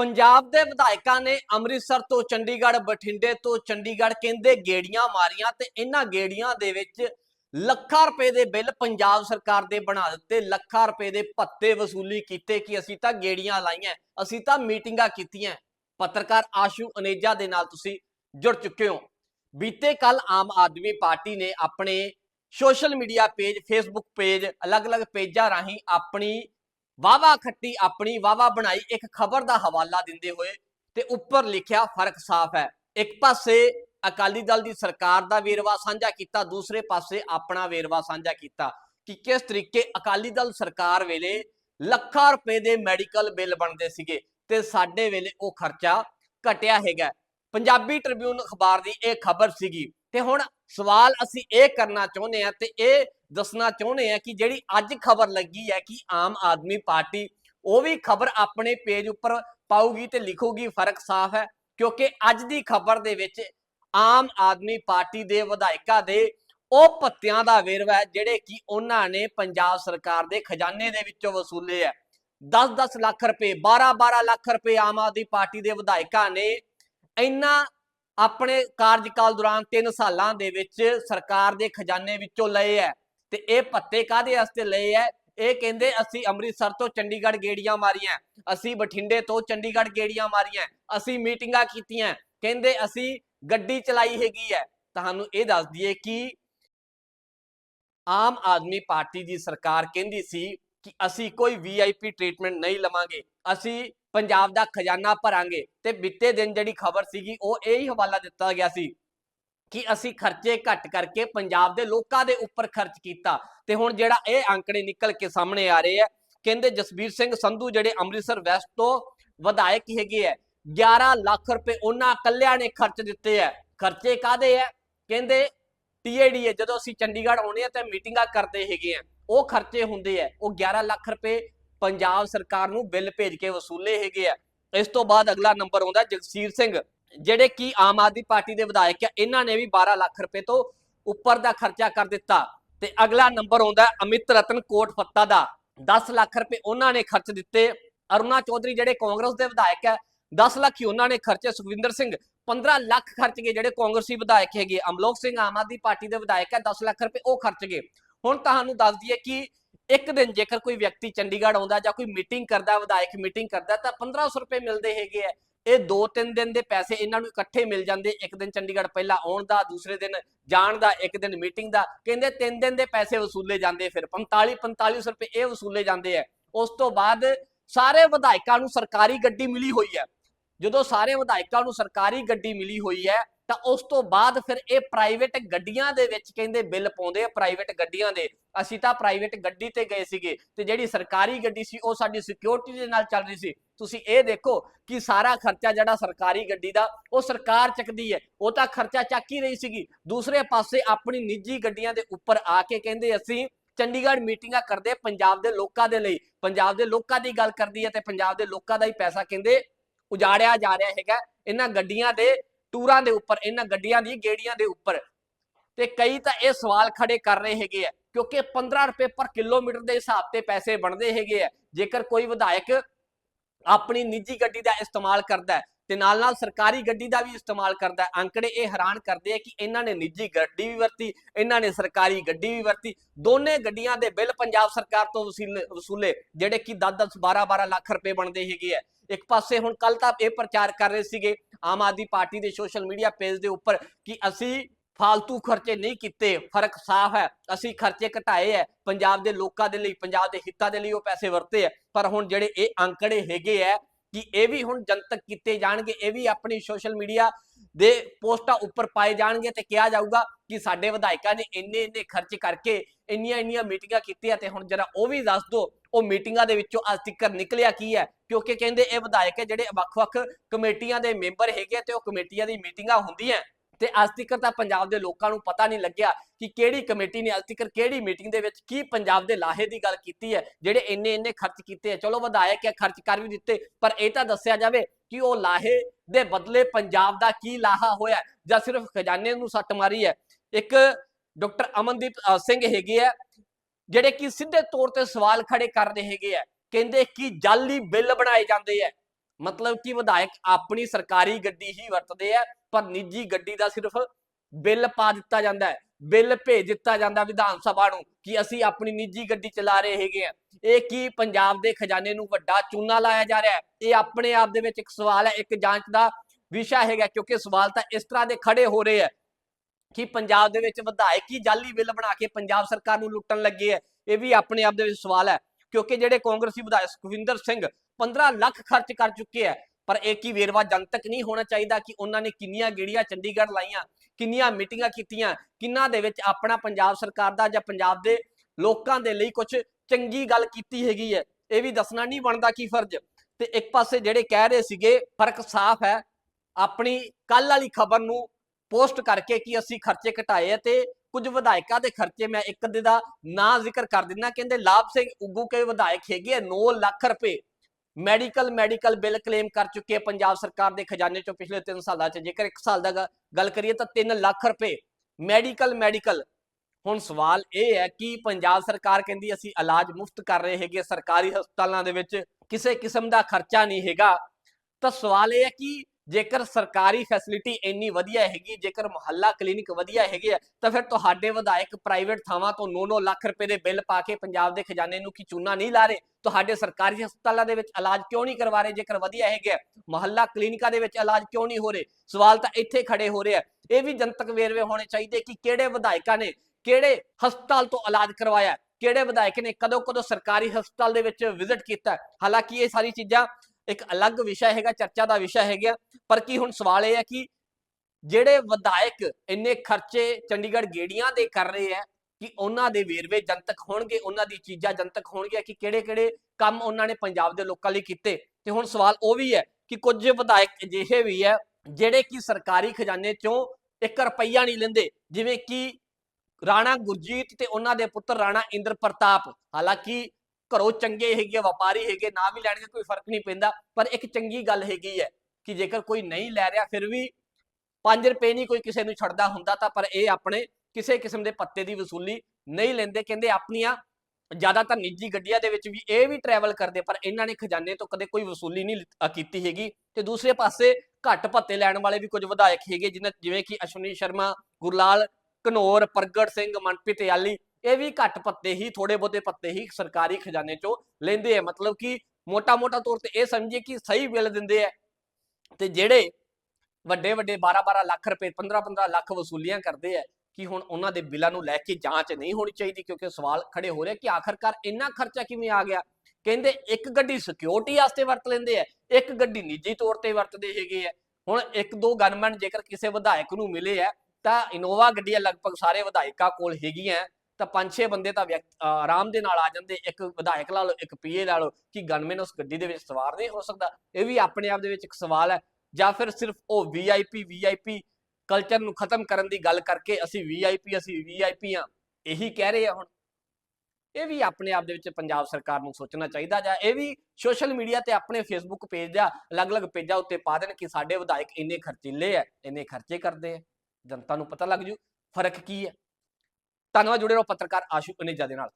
ਪੰਜਾਬ ਦੇ ਵਿਧਾਇਕਾਂ ਨੇ ਅੰਮ੍ਰਿਤਸਰ ਤੋਂ ਚੰਡੀਗੜ੍ਹ, ਬਠਿੰਡੇ ਤੋਂ ਚੰਡੀਗੜ੍ਹ ਕਹਿੰਦੇ ਗੇੜੀਆਂ ਮਾਰੀਆਂ ਤੇ ਇਹਨਾਂ ਗੇੜੀਆਂ ਦੇ ਵਿੱਚ ਲੱਖਾਂ ਰੁਪਏ ਦੇ ਬਿੱਲ ਪੰਜਾਬ ਸਰਕਾਰ ਦੇ ਬਣਾ ਦਿੱਤੇ, ਲੱਖਾਂ ਰੁਪਏ ਦੇ ਭੱਤੇ ਵਸੂਲੀ ਕੀਤੇ ਕਿ ਅਸੀਂ ਤਾਂ ਗੇੜੀਆਂ ਲਾਈਆਂ, ਅਸੀਂ ਤਾਂ ਮੀਟਿੰਗਾਂ ਕੀਤੀਆਂ। ਪੱਤਰਕਾਰ ਆਸ਼ੂ ਅਨੇਜਾ ਦੇ ਨਾਲ ਤੁਸੀਂ ਜੁੜ ਚੁੱਕੇ ਹੋ। ਬੀਤੇ ਕੱਲ ਆਮ ਆਦਮੀ ਪਾਰਟੀ ਨੇ ਆਪਣੇ social media page Facebook page, ਅਲੱਗ-ਅਲੱਗ ਪੇਜਾਂ ਰਾਹੀਂ ਆਪਣੀ ਵਾਵਾ ਖੱਟੀ ਆਪਣੀ ਵਾਵਾ ਬਣਾਈ ਇੱਕ ਖਬਰ ਦਾ ਹਵਾਲਾ ਦਿੰਦੇ ਹੋਏ ਤੇ ਉੱਪਰ ਲਿਖਿਆ ਫ਼ਰਕ ਸਾਫ਼ ਹੈ। ਇੱਕ ਪਾਸੇ ਅਕਾਲੀ ਦਲ ਦੀ ਸਰਕਾਰ ਦਾ ਵੇਰਵਾ ਸਾਂਝਾ ਕੀਤਾ, ਦੂਸਰੇ ਪਾਸੇ ਆਪਣਾ ਵੇਰਵਾ ਸਾਂਝਾ ਕੀਤਾ ਕਿ ਕਿਸ ਤਰੀਕੇ ਅਕਾਲੀ ਦਲ ਸਰਕਾਰ ਵੇਲੇ ਲੱਖਾਂ ਰੁਪਏ ਦੇ ਮੈਡੀਕਲ ਬਿੱਲ ਬਣਦੇ ਸੀਗੇ ਤੇ ਸਾਡੇ ਵੇਲੇ ਉਹ ਖਰਚਾ ਘਟਿਆ ਹੈਗਾ। ਪੰਜਾਬੀ ਟ੍ਰਿਬਿਊਨ ਅਖਬਾਰ ਦੀ ਇਹ ਖਬਰ ਸੀਗੀ ਤੇ ਹੁਣ ਸਵਾਲ ਅਸੀਂ ਇਹ ਕਰਨਾ ਚਾਹੁੰਦੇ ਆ ਤੇ ਇਹ ਦੱਸਣਾ ਚਾਹੁੰਦੇ ਆ ਕਿ ਜਿਹੜੀ ਅੱਜ ਖਬਰ ਲੱਗੀ ਹੈ ਕਿ ਆਮ ਆਦਮੀ ਪਾਰਟੀ, ਉਹ ਵੀ ਖਬਰ ਆਪਣੇ ਪੇਜ ਉੱਪਰ ਪਾਊਗੀ ਤੇ ਲਿਖੂਗੀ, ਫ਼ਰਕ ਸਾਫ਼ ਹੈ, ਕਿਉਂਕਿ ਅੱਜ ਦੀ ਖਬਰ ਦੇ ਵਿੱਚ ਆਮ ਆਦਮੀ ਪਾਰਟੀ ਦੇ ਵਿਧਾਇਕਾਂ ਦੇ ਉਹ ਪੱਤਿਆਂ ਦਾ ਵੇਰਵਾ ਹੈ, ਜਿਹੜੇ ਕਿ ਉਹਨਾਂ ਨੇ ਪੰਜਾਬ ਸਰਕਾਰ ਦੇ ਖਜ਼ਾਨੇ ਦੇ ਵਿੱਚੋਂ ਵਸੂਲੇ ਹੈ। 10-10 ਲੱਖ ਰੁਪਏ 12-12 ਲੱਖ ਰੁਪਏ ਆਮ ਆਦਮੀ ਪਾਰਟੀ ਦੇ ਵਿਧਾਇਕਾਂ ਨੇ ਇੰਨਾ ਆਪਣੇ ਕਾਰਜਕਾਲ ਦੌਰਾਨ 3 ਸਾਲਾਂ ਦੇ ਵਿੱਚ ਸਰਕਾਰ ਦੇ ਖਜ਼ਾਨੇ ਵਿੱਚੋਂ ਲਏ ਹੈ ਤੇ ਇਹ ਭੱਤੇ ਕਾਦੇ ਵਾਸਤੇ ਲਏ ਹੈ? ਇਹ ਕਹਿੰਦੇ ਅਸੀਂ ਅੰਮ੍ਰਿਤਸਰ ਤੋਂ ਚੰਡੀਗੜ੍ਹ ਗੇੜੀਆਂ ਮਾਰੀਆਂ, ਅਸੀਂ ਬਠਿੰਡੇ ਤੋਂ ਚੰਡੀਗੜ੍ਹ ਗੇੜੀਆਂ ਮਾਰੀਆਂ, ਅਸੀਂ ਮੀਟਿੰਗਾਂ ਕੀਤੀਆਂ, ਕਹਿੰਦੇ ਅਸੀਂ ਗੱਡੀ ਚਲਾਈ ਹੈਗੀ ਹੈ। ਤੁਹਾਨੂੰ ਇਹ ਦੱਸ ਦਈਏ ਕਿ ਆਮ ਆਦਮੀ ਪਾਰਟੀ ਦੀ ਸਰਕਾਰ ਕਹਿੰਦੀ ਸੀ ਕਿ ਅਸੀਂ ਕੋਈ ਵੀਆਈਪੀ ਟ੍ਰੀਟਮੈਂਟ ਨਹੀਂ ਲਵਾਂਗੇ, ਅਸੀਂ ਪੰਜਾਬ ਦਾ ਖਜ਼ਾਨਾ ਭਰਾਂਗੇ। ਤੇ ਬਿੱਤੇ ਦਿਨ ਜਿਹੜੀ ਖਬਰ ਸੀਗੀ, ਉਹ ਇਹ ਹੀ ਹਵਾਲਾ ਦਿੱਤਾ ਗਿਆ ਸੀ ਕਿ ਅਸੀਂ ਖਰਚੇ ਘੱਟ ਕਰਕੇ ਪੰਜਾਬ ਦੇ ਲੋਕਾਂ ਦੇ ਉੱਪਰ ਖਰਚ ਕੀਤਾ। ਤੇ ਹੁਣ ਜਿਹੜਾ ਇਹ ਅੰਕੜੇ ਨਿਕਲ ਕੇ ਸਾਹਮਣੇ ਆ ਰਹੇ ਆ, ਕਹਿੰਦੇ ਜਸਬੀਰ ਸਿੰਘ ਸੰਧੂ ਜਿਹੜੇ ਅੰਮ੍ਰਿਤਸਰ ਵੈਸਟ ਤੋਂ ਵਿਧਾਇਕ ਹੈਗੇ ਆ 11 ਲੱਖ ਰੁਪਏ ਉਹਨਾਂ ਕੱਲਿਆਂ ਨੇ ਖਰਚ ਦਿੱਤੇ ਆ। ਖਰਚੇ ਕਾਦੇ ਆ? ਕਹਿੰਦੇ ਟੀਏਡੀਏ ਜਦੋਂ ਅਸੀਂ ਚੰਡੀਗੜ੍ਹ ਆਉਣੇ ਆ ਤੇ ਮੀਟਿੰਗਾਂ ਕਰਦੇ ਹੈਗੇ ਆ, ਉਹ ਖਰਚੇ ਹੁੰਦੇ ਆ। ਉਹ 11 ਲੱਖ ਰੁਪਏ ਪੰਜਾਬ ਸਰਕਾਰ ਨੂੰ ਬਿੱਲ ਭੇਜ ਕੇ ਵਸੂਲੇ ਹੈਗੇ ਆ। ਇਸ ਤੋਂ ਬਾਅਦ ਅਗਲਾ ਨੰਬਰ ਆਉਂਦਾ ਜਗਸੀਰ ਸਿੰਘ, ਜਿਹੜੇ ਕਿ ਆਮ ਆਦਮੀ ਪਾਰਟੀ ਦੇ ਵਿਧਾਇਕ ਆ, ਇਹਨਾਂ ਨੇ ਵੀ 12 ਲੱਖ ਰੁਪਏ ਤੋਂ ਉੱਪਰ ਦਾ ਖਰਚਾ ਕਰ ਦਿੱਤਾ। ਤੇ ਅਗਲਾ ਨੰਬਰ ਆਉਂਦਾ ਅਮਿਤ ਰਤਨ ਕੋਟ ਫੱਤਾ ਦਾ 10 ਲੱਖ ਰੁਪਏ ਉਹਨਾਂ ਨੇ ਖਰਚ ਦਿੱਤੇ। ਅਰੁਣਾ ਚੌਧਰੀ ਜਿਹੜੇ ਕਾਂਗਰਸ ਦੇ ਵਿਧਾਇਕ ਹੈ 10 ਲੱਖ ਹੀ ਉਹਨਾਂ ਨੇ ਖਰਚੇ। ਸੁਖਵਿੰਦਰ ਸਿੰਘ 15 ਲੱਖ ਖਰਚ ਗਏ ਜਿਹੜੇ ਕਾਂਗਰਸੀ ਵਿਧਾਇਕ ਹੈਗੇ ਅਮਲੋਕ ਸਿੰਘ ਆਮ ਆਦਮੀ ਪਾਰਟੀ ਦੇ ਵਿਧਾਇਕ ਹੈ 10 ਲੱਖ ਰੁਪਏ ਉਹ ਖਰਚ ਗਏ। ਹੁਣ ਤੁਹਾਨੂੰ ਦੱਸ ਦਈਏ ਕਿ ਇੱਕ ਦਿਨ ਜੇਕਰ ਕੋਈ ਵਿਅਕਤੀ ਚੰਡੀਗੜ੍ਹ ਆਉਂਦਾ ਜਾਂ ਕੋਈ ਮੀਟਿੰਗ ਕਰਦਾ, ਵਿਧਾਇਕ ਮੀਟਿੰਗ ਕਰਦਾ, ਤਾਂ 1500 ਰੁਪਏ ਮਿਲਦੇ ਹੈਗੇ ਆ। ਇਹ 2-3 ਦਿਨ ਦੇ ਪੈਸੇ ਇਹਨਾਂ ਨੂੰ ਇਕੱਠੇ ਮਿਲ ਜਾਂਦੇ, ਇੱਕ ਦਿਨ ਚੰਡੀਗੜ੍ਹ ਪਹਿਲਾਂ ਆਉਣ ਦਾ, ਦੂਸਰੇ ਦਿਨ ਜਾਣ ਦਾ, ਇੱਕ ਦਿਨ ਮੀਟਿੰਗ ਦਾ। ਕਹਿੰਦੇ 3 ਦਿਨ ਦੇ ਪੈਸੇ ਵਸੂਲੇ ਜਾਂਦੇ ਫਿਰ 45 4500 ਰੁਪਏ ਇਹ ਵਸੂਲੇ ਜਾਂਦੇ ਆ। ਉਸ ਤੋਂ ਬਾਅਦ ਸਾਰੇ ਵਿਧਾਇਕਾਂ ਨੂੰ ਸਰਕਾਰੀ ਗੱਡੀ ਮਿਲੀ ਹੋਈ ਹੈ ਜਦੋਂ ਸਾਰੇ ਵਿਧਾਇਕਾਂ ਨੂੰ ਸਰਕਾਰੀ ਗੱਡੀ ਮਿਲੀ ਹੋਈ ਹੈ ਤਾਂ ਉਸ ਤੋਂ ਬਾਅਦ ਫਿਰ ਇਹ ਪ੍ਰਾਈਵੇਟ ਗੱਡੀਆਂ ਦੇ ਵਿੱਚ ਕਹਿੰਦੇ ਬਿੱਲ ਪਾਉਂਦੇ ਆ ਪ੍ਰਾਈਵੇਟ ਗੱਡੀਆਂ ਦੇ। ਅਸੀਂ ਤਾਂ ਪ੍ਰਾਈਵੇਟ ਗੱਡੀ ਤੇ ਗਏ ਸੀਗੇ ਤੇ ਜਿਹੜੀ ਸਰਕਾਰੀ ਗੱਡੀ ਸੀ, ਉਹ ਸਾਡੀ ਸਿਕਿਉਰਿਟੀ ਦੇ ਨਾਲ ਚੱਲ ਰਹੀ ਸੀ। ਤੁਸੀਂ ਇਹ ਦੇਖੋ ਕਿ ਸਾਰਾ ਖਰਚਾ ਜਿਹੜਾ ਸਰਕਾਰੀ ਗੱਡੀ ਦਾ, ਉਹ ਸਰਕਾਰ ਚੱਕਦੀ ਹੈ। ਉਹ ਤਾਂ ਖਰਚਾ ਚੱਕ ਹੀ ਰਹੀ ਸੀਗੀ। ਦੂਸਰੇ ਪਾਸੇ ਆਪਣੀ ਨਿੱਜੀ ਗੱਡੀਆਂ ਦੇ ਉੱਪਰ ਆ ਕੇ ਕਹਿੰਦੇ ਅਸੀਂ ਚੰਡੀਗੜ੍ਹ ਮੀਟਿੰਗਾਂ ਕਰਦੇ ਪੰਜਾਬ ਦੇ ਲੋਕਾਂ ਦੇ ਲਈ। ਪੰਜਾਬ ਦੇ ਲੋਕਾਂ ਦੀ ਗੱਲ ਕਰਦੀ ਹੈ ਤੇ ਪੰਜਾਬ ਦੇ ਲੋਕਾਂ ਦਾ ਹੀ ਪੈਸਾ ਕਹਿੰਦੇ ਉਜਾੜਿਆ ਜਾ ਰਿਹਾ ਹੈਗਾ। ਇਹਨਾਂ ਗੱਡੀਆਂ ਦੇ ਟੂਰਾਂ ਦੇ ਉੱਪਰ, ਇਹਨਾਂ ਗੱਡੀਆਂ ਦੀ ਗੇੜੀਆਂ ਦੇ ਉੱਪਰ। ਤੇ ਕਈ ਤਾਂ ਇਹ ਸਵਾਲ ਖੜੇ ਕਰ ਰਹੇ ਹੈਗੇ ਆ, ਕਿਉਂਕਿ 15 ਰੁਪਏ ਪਰ ਕਿਲੋਮੀਟਰ ਦੇ ਹਿਸਾਬ ਤੇ ਪੈਸੇ ਬਣਦੇ ਹੈਗੇ ਆ। ਜੇਕਰ ਕੋਈ ਵਿਧਾਇਕ ਆਪਣੀ ਨਿੱਜੀ ਗੱਡੀ ਦਾ ਇਸਤੇਮਾਲ ਕਰਦਾ ਹੈ, ਤੇ ਨਾਲ ਨਾਲ ਸਰਕਾਰੀ ਗੱਡੀ ਦਾ ਵੀ ਇਸਤੇਮਾਲ ਕਰਦਾ ਹੈ, ਅੰਕੜੇ ਇਹ ਹੈਰਾਨ ਕਰਦੇ ਆ ਕਿ ਇਹਨਾਂ ਨੇ ਨਿੱਜੀ ਗੱਡੀ ਵੀ ਵਰਤੀ, ਇਹਨਾਂ ਨੇ ਸਰਕਾਰੀ ਗੱਡੀ ਵੀ ਵਰਤੀ। ਦੋਨੇ ਗੱਡੀਆਂ ਦੇ ਬਿੱਲ ਪੰਜਾਬ ਸਰਕਾਰ ਤੋਂ ਵਸੂਲੇ ਵਸੂਲੇ, ਜਿਹੜੇ ਕਿ 10-10 12-12 ਲੱਖ ਰੁਪਏ ਬਣਦੇ ਹੈਗੇ ਆ। ਇੱਕ ਪਾਸੇ ਹੁਣ ਕੱਲ ਤਾਂ ਇਹ ਪ੍ਰਚਾਰ ਕਰ ਰਹੇ ਸੀਗੇ ਆਮ ਆਦਮੀ ਪਾਰਟੀ ਦੇ ਸੋਸ਼ਲ ਮੀਡੀਆ ਪੇਜ ਦੇ ਉੱਪਰ ਕਿ ਅਸੀਂ ਫालतू ਖਰਚੇ ਨਹੀਂ ਕੀਤੇ, ਫ਼ਰਕ ਸਾਫ਼ ਹੈ, ਅਸੀਂ ਖਰਚੇ ਘਟਾਏ ਹੈ, ਪੰਜਾਬ ਦੇ ਲੋਕਾਂ ਦੇ ਲਈ, ਪੰਜਾਬ ਦੇ ਹਿੱਤਾਂ ਦੇ ਲਈ ਉਹ ਪੈਸੇ ਵਰਤੇ ਹੈ, ਪਰ ਹੁਣ ਜਿਹੜੇ ਇਹ ਅੰਕੜੇ ਹੈਗੇ ਹੈ ਕਿ ਇਹ ਵੀ ਹੁਣ ਜਨਤਕ ਕੀਤੇ ਜਾਣਗੇ, ਇਹ ਵੀ ਆਪਣੀ ਸੋਸ਼ਲ ਮੀਡੀਆ ਦੇ ਪੋਸਟਾਂ ਉੱਪਰ ਪਾਏ ਜਾਣਗੇ ਤੇ ਕਿਹਾ ਜਾਊਗਾ ਕਿ ਸਾਡੇ ਵਿਧਾਇਕਾਂ ਨੇ ਇੰਨੇ ਇੰਨੇ ਖਰਚ ਕਰਕੇ ਇੰਨੀਆਂ ਇੰਨੀਆਂ ਮੀਟਿੰਗਾਂ ਕੀਤੀਆਂ ਤੇ ਹੁਣ ਜਰਾ ਉਹ ਵੀ ਦੱਸ ਦਿਓ ਉਹ ਮੀਟਿੰਗਾਂ ਦੇ ਵਿੱਚੋਂ ਅੱਜ ਤੱਕ ਨਿਕਲਿਆ ਕੀ ਹੈ? ਕਿਉਂਕਿ ਕਹਿੰਦੇ ਇਹ ਵਿਧਾਇਕ ਹੈ ਜਿਹੜੇ ਵੱਖ-ਵੱਖ ਕਮੇਟੀਆਂ ਦੇ ਮੈਂਬਰ ਹੈਗੇ ਆ ਤੇ ਉਹ ਕਮੇਟੀਆਂ ਦੀ ਮੀਟਿੰਗਾਂ ਹੁੰਦੀਆਂ। ਤੇ ਅੱਜ ਤੱਕ ਤਾਂ ਪੰਜਾਬ ਦੇ ਲੋਕਾਂ ਨੂੰ ਪਤਾ ਨਹੀਂ ਲੱਗਿਆ ਕਿ ਕਿਹੜੀ ਕਮੇਟੀ ਨੇ ਅੱਜ ਤੱਕ ਕਿਹੜੀ ਮੀਟਿੰਗ ਦੇ ਵਿੱਚ ਕੀ ਪੰਜਾਬ ਦੇ ਲਾਹੇ ਦੀ ਗੱਲ ਕੀਤੀ ਹੈ, ਜਿਹੜੇ ਇੰਨੇ ਇੰਨੇ ਖਰਚ ਕੀਤੇ ਆ ਚਲੋ ਵਿਧਾਇਕ ਹੈ ਖਰਚ ਕਰ ਵੀ ਦਿੱਤੇ, ਪਰ ਇਹ ਤਾਂ ਦੱਸਿਆ ਜਾਵੇ ਕਿ ਉਹ ਲਾਹੇ ਦੇ ਬਦਲੇ ਪੰਜਾਬ ਦਾ ਕੀ ਲਾਹਾ ਹੋਇਆ ਜਾਂ ਸਿਰਫ ਖਜ਼ਾਨੇ ਨੂੰ ਸੱਟ ਮਾਰੀ ਹੈ। ਇੱਕ ਡਾਕਟਰ ਅਮਨਦੀਪ ਸਿੰਘ ਹੈਗੇ ਆ, ਜਿਹੜੇ ਕਿ ਸਿੱਧੇ ਤੌਰ ਤੇ ਸਵਾਲ ਖੜੇ ਕਰਦੇ ਹੈਗੇ ਆ, ਕਹਿੰਦੇ ਕਿ ਜਾਲੀ ਬਿੱਲ ਬਣਾਏ ਜਾਂਦੇ ਆ। ਮਤਲਬ ਕਿ ਵਿਧਾਇਕ ਆਪਣੀ ਸਰਕਾਰੀ ਗੱਡੀ ਹੀ ਵਰਤਦੇ ਆ ਪਰ ਨਿੱਜੀ ਗੱਡੀ ਦਾ ਸਿਰਫ ਬਿੱਲ ਪਾ ਦਿੱਤਾ ਜਾਂਦਾ ਹੈ, ਬਿੱਲ ਭੇਜ ਦਿੱਤਾ ਜਾਂਦਾ ਵਿਧਾਨ ਸਭਾ ਨੂੰ ਕਿ ਅਸੀਂ ਆਪਣੀ ਨਿੱਜੀ ਗੱਡੀ ਚਲਾ ਰਹੇ ਹੈਗੇ ਆ ਇਹ ਕੀ ਪੰਜਾਬ ਦੇ ਖਜ਼ਾਨੇ ਨੂੰ ਵੱਡਾ ਚੂਨਾ ਲਾਇਆ ਜਾ ਰਿਹਾ ਹੈ? ਇਹ ਆਪਣੇ ਆਪ ਦੇ ਵਿੱਚ ਇੱਕ ਸਵਾਲ ਹੈ, ਇੱਕ ਜਾਂਚ ਦਾ ਵਿਸ਼ਾ ਹੈਗਾ, ਕਿਉਂਕਿ ਸਵਾਲ ਤਾਂ ਇਸ ਤਰ੍ਹਾਂ ਦੇ ਖੜੇ ਹੋ ਰਹੇ ਹੈ ਕਿ ਪੰਜਾਬ ਦੇ ਵਿੱਚ ਵਿਧਾਇਕ ਹੀ ਜਾਲੀ ਬਿੱਲ ਬਣਾ ਕੇ ਪੰਜਾਬ ਸਰਕਾਰ ਨੂੰ ਲੁੱਟਣ ਲੱਗੇ ਹੈ। ਇਹ ਵੀ ਆਪਣੇ ਆਪ ਦੇ ਵਿੱਚ ਸਵਾਲ ਹੈ, ਕਿਉਂਕਿ ਜਿਹੜੇ ਕਾਂਗਰਸੀ ਵਿਧਾਇਕ ਸੁਖਵਿੰਦਰ ਸਿੰਘ 15 ਲੱਖ ਖਰਚ ਕਰ ਚੁੱਕੇ ਹੈ ਪਰ ਇਹ ਕੀ ਵੇਰਵਾ ਜਨਤਕ ਨਹੀਂ ਹੋਣਾ ਚਾਹੀਦਾ ਕਿ ਉਹਨਾਂ ਨੇ ਕਿੰਨੀਆਂ ਗੇੜੀਆਂ ਚੰਡੀਗੜ੍ਹ ਲਾਈਆਂ, ਕਿੰਨੀਆਂ ਮੀਟਿੰਗਾਂ ਕੀਤੀਆਂ, ਕਿੰਨਾ ਦੇ ਵਿੱਚ ਆਪਣਾ ਪੰਜਾਬ ਸਰਕਾਰ ਦਾ ਜਾਂ ਪੰਜਾਬ ਦੇ ਲੋਕਾਂ ਦੇ ਲਈ ਕੁਝ ਚੰਗੀ ਗੱਲ ਕੀਤੀ ਹੈਗੀ ਹੈ, ਇਹ ਵੀ ਦੱਸਣਾ ਨਹੀਂ ਬਣਦਾ ਕੀ ਫਰਜ਼। ਤੇ ਇੱਕ ਪਾਸੇ ਜਿਹੜੇ ਕਹਿ ਰਹੇ ਸੀਗੇ, ਫ਼ਰਕ ਸਾਫ਼ ਹੈ, ਆਪਣੀ ਕੱਲ ਵਾਲੀ ਖਬਰ ਨੂੰ ਪੋਸਟ ਕਰਕੇ ਕਿ ਅਸੀਂ ਖਰਚੇ ਘਟਾਏ ਤੇ ਕੁਝ ਵਿਧਾਇਕਾਂ ਦੇ ਖਰਚੇ ਮੈਂ ਇੱਕ ਦੇ ਦਾ ਨਾਂ ਜ਼ਿਕਰ ਕਰ ਦਿੰਦਾ, ਕਹਿੰਦੇ ਲਾਭ ਸਿੰਘ ਉਗੂ ਕੇ ਵਿਧਾਇਕ ਹੈਗੇ ਆ 9 ਲੱਖ ਰੁਪਏ। ਮੈਡੀਕਲ ਮੈਡੀਕਲ ਬਿੱਲ ਕਲੇਮ ਕਰ ਚੁੱਕੇ ਆ ਪੰਜਾਬ ਸਰਕਾਰ ਦੇ ਖਜ਼ਾਨੇ ਚੋਂ ਪਿਛਲੇ 3 ਸਾਲਾਂ 'ਚ। ਜੇਕਰ 1 ਸਾਲ ਦਾ ਗ- ਗੱਲ ਕਰੀਏ ਤਾਂ 3 ਲੱਖ ਰੁਪਏ ਮੈਡੀਕਲ ਮੈਡੀਕਲ। ਹੁਣ ਸਵਾਲ ਇਹ ਹੈ ਕਿ ਪੰਜਾਬ ਸਰਕਾਰ ਕਹਿੰਦੀ ਅਸੀਂ ਇਲਾਜ ਮੁਫਤ ਕਰ ਰਹੇ ਹੈਗੇ ਸਰਕਾਰੀ ਹਸਪਤਾਲਾਂ ਦੇ ਵਿੱਚ ਕਿਸੇ ਕਿਸਮ ਦਾ ਖਰਚਾ ਨਹੀਂ ਹੈਗਾ। ਤਾਂ ਸਵਾਲ ਇਹ ਹੈ ਕਿ ਜੇਕਰ ਸਰਕਾਰੀ ਫੈਸਿਲਿਟੀ ਇੰਨੀ ਵਧੀਆ ਹੈਗੀ, ਜੇਕਰ ਮੁਹੱਲਾ ਕਲੀਨਿਕ ਵਧੀਆ ਹੈਗੇ ਆ, ਤਾਂ ਫਿਰ ਤੁਹਾਡੇ ਵਿਧਾਇਕ ਪ੍ਰਾਈਵੇਟ ਥਾਵਾਂ ਤੋਂ 9-9 ਲੱਖ ਰੁਪਏ ਦੇ ਬਿੱਲ ਪਾ ਕੇ ਪੰਜਾਬ ਦੇ ਖਜ਼ਾਨੇ ਨੂੰ ਕੀ ਚੂਨਾ ਨਹੀਂ ਲਾ ਰਹੇ? ਤੁਹਾਡੇ ਸਰਕਾਰੀ ਹਸਪਤਾਲਾਂ ਦੇ ਵਿੱਚ ਇਲਾਜ ਕਿਉਂ ਨਹੀਂ ਕਰਵਾ ਰਹੇ? ਜੇਕਰ ਵਧੀਆ ਹੈਗੇ ਆ? ਮੁਹੱਲਾ ਕਲੀਨਿਕਾਂ ਦੇ ਵਿੱਚ ਇਲਾਜ ਕਿਉਂ ਨਹੀਂ ਹੋ ਰਹੇ? ਸਵਾਲ ਤਾਂ ਇੱਥੇ ਖੜੇ ਹੋ ਰਹੇ ਆ। ਇਹ ਵੀ ਜਨਤਕ ਵੇਰਵੇ ਹੋਣੇ ਚਾਹੀਦੇ ਕਿ ਕਿਹੜੇ ਵਿਧਾਇਕਾਂ ਨੇ ਕਿਹੜੇ ਹਸਪਤਾਲ ਤੋਂ ਇਲਾਜ ਕਰਵਾਇਆ? ਕਿਹੜੇ ਵਿਧਾਇਕ ਨੇ ਕਦੋਂ ਕਦੋਂ ਸਰਕਾਰੀ ਹਸਪਤਾਲ ਦੇ ਵਿੱਚ ਵਿਜ਼ਿਟ ਕੀਤਾ? ਹਾਲਾਂਕਿ ਇਹ ਸਾਰੀ ਚੀਜ਼ਾਂ ਇੱਕ ਅਲੱਗ ਵਿਸ਼ਾ ਹੈਗਾ, ਚਰਚਾ ਦਾ ਵਿਸ਼ਾ ਹੈਗਾ। ਪਰ ਕੀ ਹੁਣ ਸਵਾਲ ਇਹ ਹੈ ਕਿ ਜਿਹੜੇ ਵਿਧਾਇਕ ਇੰਨੇ ਖਰਚੇ ਚੰਡੀਗੜ੍ਹ ਗੇੜੀਆਂ ਦੇ ਕਰ ਰਹੇ ਆ ਕਿ ਉਹਨਾਂ ਦੇ ਵੇਰਵੇ ਜਨਤਕ ਹੋਣਗੇ, ਉਹਨਾਂ ਦੀ ਚੀਜ਼ਾਂ ਜਨਤਕ ਹੋਣਗੀਆਂ, ਕਿ ਕਿਹੜੇ-ਕਿਹੜੇ ਕੰਮ ਉਹਨਾਂ ਨੇ ਪੰਜਾਬ ਦੇ ਲੋਕਾਂ ਲਈ ਕੀਤੇ? ਤੇ ਹੁਣ ਸਵਾਲ ਉਹ ਵੀ ਹੈ ਕਿ ਕੁਝ ਵਿਧਾਇਕ ਅਜਿਹੇ ਵੀ ਹੈ ਜਿਹੜੇ ਕਿ ਸਰਕਾਰੀ ਖਜ਼ਾਨੇ ਚੋਂ 1 ਰੁਪਈਆ ਨਹੀਂ ਲੈਂਦੇ, ਜਿਵੇਂ ਕਿ ਰਾਣਾ ਗੁਰਜੀਤ ਤੇ ਉਹਨਾਂ ਦੇ ਪੁੱਤਰ ਰਾਣਾ ਇੰਦਰ ਪ੍ਰਤਾਪ। ਹਾਲਾਂਕਿ ਘਰੋਂ ਚੰਗੇ ਹੈਗੇ ਵਪਾਰੀ ਹੈਗੇ, ਨਾ ਵੀ ਲੈਣਗੇ ਕੋਈ ਫ਼ਰਕ ਨਹੀਂ ਪੈਂਦਾ, ਪਰ ਇੱਕ ਚੰਗੀ ਗੱਲ ਹੈਗੀ ਹੈ ਕਿ ਜੇਕਰ ਕੋਈ ਨਹੀਂ ਲੈ ਰਿਹਾ, ਫਿਰ ਵੀ 5 ਰੁਪਏ ਨਹੀਂ ਕੋਈ ਕਿਸੇ ਨੂੰ ਛੱਡਦਾ ਹੁੰਦਾ, ਤਾਂ ਪਰ ਇਹ ਆਪਣੇ ਕਿਸੇ ਕਿਸਮ ਦੇ ਪੱਤੇ ਦੀ ਵਸੂਲੀ ਨਹੀਂ ਲੈਂਦੇ, ਕਹਿੰਦੇ ਆਪਣੀਆਂ ਜ਼ਿਆਦਾਤਰ ਨਿੱਜੀ ਗੱਡੀਆਂ ਦੇ ਵਿੱਚ ਵੀ ਇਹ ਵੀ ਟਰੈਵਲ ਕਰਦੇ, ਪਰ ਇਹਨਾਂ ਨੇ ਖਜ਼ਾਨੇ ਤੋਂ ਕਦੇ ਕੋਈ ਵਸੂਲੀ ਨਹੀਂ ਕੀਤੀ ਹੈਗੀ। ਤੇ ਦੂਸਰੇ ਪਾਸੇ ਘੱਟ ਪੱਤੇ ਲੈਣ ਵਾਲੇ ਵੀ ਕੁਝ ਵਿਧਾਇਕ ਹੈਗੇ, ਜਿਨ੍ਹਾਂ ਜਿਵੇਂ ਕਿ ਅਸ਼ਵਨੀ ਸ਼ਰਮਾ, ਗੁਰਲਾਲ, ਘਨੌਰ, ਪ੍ਰਗਟ ਸਿੰਘ, ਮਨਪ੍ਰੀਤ ਯਾਲੀ ਇਹ ਵੀ ਘੱਟ ਪੱਤੇ ਹੀ ਥੋੜੇ ਬਹੁਤੇ ਪੱਤੇ ਹੀ ਸਰਕਾਰੀ ਖਜ਼ਾਨੇ ਚੋਂ ਲੈਂਦੇ ਆ। ਮਤਲਬ ਕਿ ਮੋਟਾ-ਮੋਟਾ ਤੌਰ ਤੇ ਇਹ ਸਮਝੀਏ ਕਿ ਸਹੀ ਬਿੱਲ ਦਿੰਦੇ ਆ। ਤੇ ਜਿਹੜੇ ਵੱਡੇ ਵੱਡੇ 12-12 ਲੱਖ ਰੁਪਏ 15-15 ਲੱਖ ਵਸੂਲੀਆਂ ਕਰਦੇ ਆ ਕਿ ਹੁਣ ਉਹਨਾਂ ਦੇ ਬਿੱਲਾਂ ਨੂੰ ਲੈ ਕੇ ਜਾਂਚ ਨਹੀਂ ਹੋਣੀ ਚਾਹੀਦੀ ਕਿਉਂਕਿ ਸਵਾਲ ਖੜੇ ਹੋ ਰਹੇ ਕਿ ਆਖਰਕਾਰ ਇੰਨਾ ਖਰਚਾ ਕਿਵੇਂ ਆ ਗਿਆ? ਕਹਿੰਦੇ ਇੱਕ ਗੱਡੀ ਸਿਕਿਉਰਿਟੀ ਵਾਸਤੇ ਵਰਤ ਲੈਂਦੇ ਆ, ਇੱਕ ਗੱਡੀ ਨਿੱਜੀ ਤੌਰ ਤੇ ਵਰਤਦੇ ਹੈਗੇ ਆ। ਹੁਣ ਇੱਕ ਦੋ ਗਨਮੈਨ ਜੇਕਰ ਕਿਸੇ ਵਿਧਾਇਕ ਨੂੰ ਮਿਲੇ ਆ, ਤਾਂ ਇਨੋਵਾ ਗੱਡੀਆਂ ਲਗਭਗ ਸਾਰੇ ਵਿਧਾਇਕਾਂ ਕੋਲ ਹੈਗੀਆਂ। ਤਾਂ ਪੰਜ ਛੇ ਬੰਦੇ ਤਾਂ ਆਰਾਮ ਦੇ ਨਾਲ ਆ ਜਾਂਦੇ, ਇੱਕ ਵਿਧਾਇਕ ਲਾ ਲਓ, ਇੱਕ ਪੀਏ ਲਾ ਲਓ, ਕਿ ਗਨਮੈਨ ਉਸ ਗੱਡੀ ਦੇ ਵਿੱਚ ਸਵਾਰ ਨਹੀਂ ਹੋ ਸਕਦਾ। ਇਹ ਵੀ ਆਪਣੇ ਆਪ ਦੇ ਵਿੱਚ ਇੱਕ ਸਵਾਲ ਹੈ। ਜਾਂ ਫਿਰ ਸਿਰਫ ਉਹ ਵੀਆਈਪੀ ਵੀਆਈਪੀ ਕਲਚਰ ਨੂੰ ਖਤਮ ਕਰਨ ਦੀ ਗੱਲ ਕਰਕੇ ਅਸੀਂ ਵੀਆਈਪੀ ਅਸੀਂ ਵੀਆਈਪੀ ਆ, ਇਹੀ ਕਹਿ ਰਹੇ ਆ ਹੁਣ। ਇਹ ਵੀ ਆਪਣੇ ਆਪ ਦੇ ਵਿੱਚ ਪੰਜਾਬ ਸਰਕਾਰ ਨੂੰ ਸੋਚਣਾ ਚਾਹੀਦਾ ਜਾਂ ਇਹ ਵੀ ਸੋਸ਼ਲ ਮੀਡੀਆ ਤੇ ਆਪਣੇ ਫੇਸਬੁੱਕ ਪੇਜ ਜਾਂ ਅਲੱਗ-ਅਲੱਗ ਪੇਜਾਂ ਉੱਤੇ ਪਾ ਦੇਣ ਕਿ ਸਾਡੇ ਵਿਧਾਇਕ ਇੰਨੇ ਖਰਚੀਲੇ ਆ, ਇੰਨੇ ਖਰਚੇ ਕਰਦੇ ਆ। ਜਨਤਾ ਨੂੰ ਪਤਾ ਲੱਗ ਜੂ, ਫ਼ਰਕ ਕੀ ਹੈ? ਧੰਨਵਾਦ ਜੁੜੇ ਰਹੋ ਪੱਤਰਕਾਰ ਆਸ਼ੂ ਅਨੇਜਾ ਦੇ ਨਾਲ।